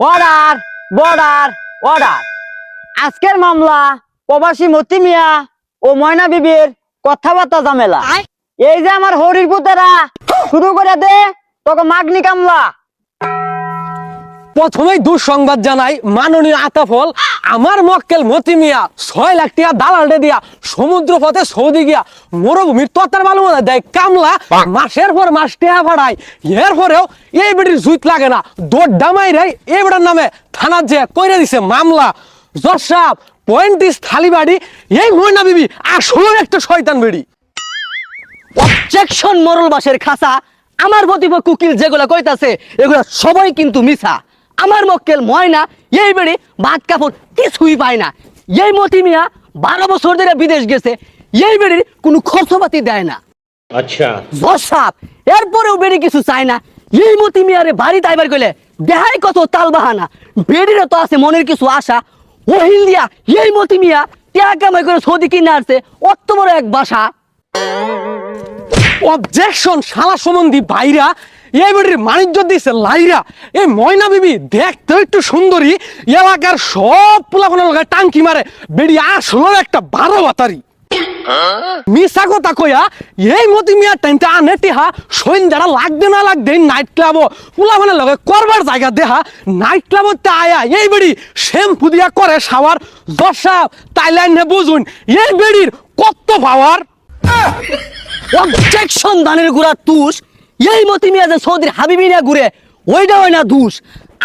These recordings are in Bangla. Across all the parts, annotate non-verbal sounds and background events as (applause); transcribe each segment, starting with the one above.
অর্ডার বর্ডার অর্ডার আজকের মামলা প্রবাসী মতি মিয়া ও ময়না বিবির কথাবার্তা ঝামেলা। এই যে আমার হরির পুতেরা শুরু করে দে তোকে মাগনি কামলা। প্রথমেই দুঃসংবাদ জানাই মাননীয় আতাফল আমার মক্কেল মতি মিয়া ছয় লাখ টাকা দালালটে দিয়া সমুদ্র পথে সৌদি গিয়া মরুভূমির তত্তার মালুম দেয় কামলা মাসের পর মাস টেহা ভাড়ায় এর পরেও এই বেটির জুইত লাগে না। দৌড় ডামাই রে এই বেটার নামে থানার যে কইরে দিছে মামলা। জজ সাহেব পয়েন্টিস থালিবাড়ি। এই ময়না বিবি আসলে একটা শয়তান বেড়ি অবজেকশন মরল বাসের খাসা। আমার প্রতিপক্ষ উকিল যেগুলো কইতাছে এগুলো সবাই কিন্তু মিছা। আমার মক্কেল ময়না এই বেড়ে ভাত কাপড় কিছুই পায় না। এই মতি মিয়া বারো বছর ধরে বিদেশ গেছে এই বেড়ির কোনো খরচপাতি দেয় না। আচ্ছা। জসাব এরপরেও বেড়ি কিছু চায় না। এই মতি মিয়ারে বাড়ি তাইবার কইলে দেহাই কত তাল বাহানা বেড়িরও তো আছে মনের কিছু আশা। ওহিল দিয়া এই মতি মিয়া ত্যাগ কামাই করে সৌদি কিনে আসছে অত বড় এক বাসা। অবজেকশন শালা সম্বন্ধী ভাইরা এই বেটির বাণিজ্য দিছে লাইরা এই ময়না বিবি দেখতে একটু সুন্দরী এলাকার সব পোলাপনা লাগায় টাঙ্কি মারে বেড়ি আসলো একটা বারো বাতারি। মিশা কথা কইয়া এই মতি মিয়া টাইমটা আনে টিহা সন্ধ্যাটা লাগবে না লাগবে নাইট ক্লাব পোলাপনা লগে করবার জায়গা দেহা নাইট ক্লাবতে আয়া এই বেড়ি শ্যাম্পু দিয়া করে সাওয়ার দশা তাইলাইন নে বুঝুন এই বেড়ির কত পাওয়ার অবজেকশন (laughs) দানের গুড়া তুষ এই মতি মিয়া যে সৌদির হাবিবি না ঘুরে ওইটা হয় না দুষ।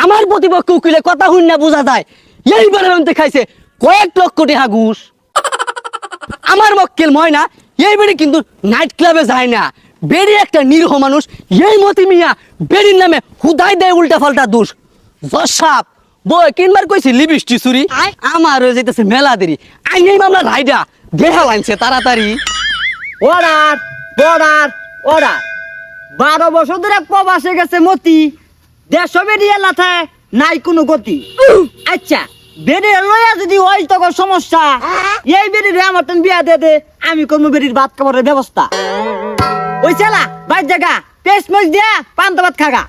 আমার প্রতিপক্ষ উকিলে কথা শুন না বোঝা যায়। এইবারে অন্তে খাইছে কয়েক লক্ষ টাকা ঘুষ। আমার মক্কেল ময়না এই বেড়ি কিন্তু নাইট ক্লাবে যায় না। বেড়ি একটা নিরহ মানুষ এই মতি মিয়া বেড়ির নামে হুদাই দেয় উল্টা ফাল্টা দোষ। জসাপ বই কিনবার কইছি লিবিষ্টি চুরি? আমার হয়ে যেতেছে মেলা দেরি। আইনেই মামলা রাইডা দেহা লাইনছে তাড়াতাড়ি। অর্ডার অর্ডার অর্ডার বারো বছর ধরে প্রবাসে গেছে মতি। দেড়শো বেরিয়ে লাথায় নাই কোনো গতি। আচ্ছা বেরিয়ে লইয়া যদি ওই তখন সমস্যা, এই বেরিয়ে আমার তুমি বিয়া দে দে, আমি কোনো বেরির ভাত খাবারের ব্যবস্থা। ওই চালা বাইর জায়গা পেস্ট মরিচ দিয়া পান্তা ভাত খাগা।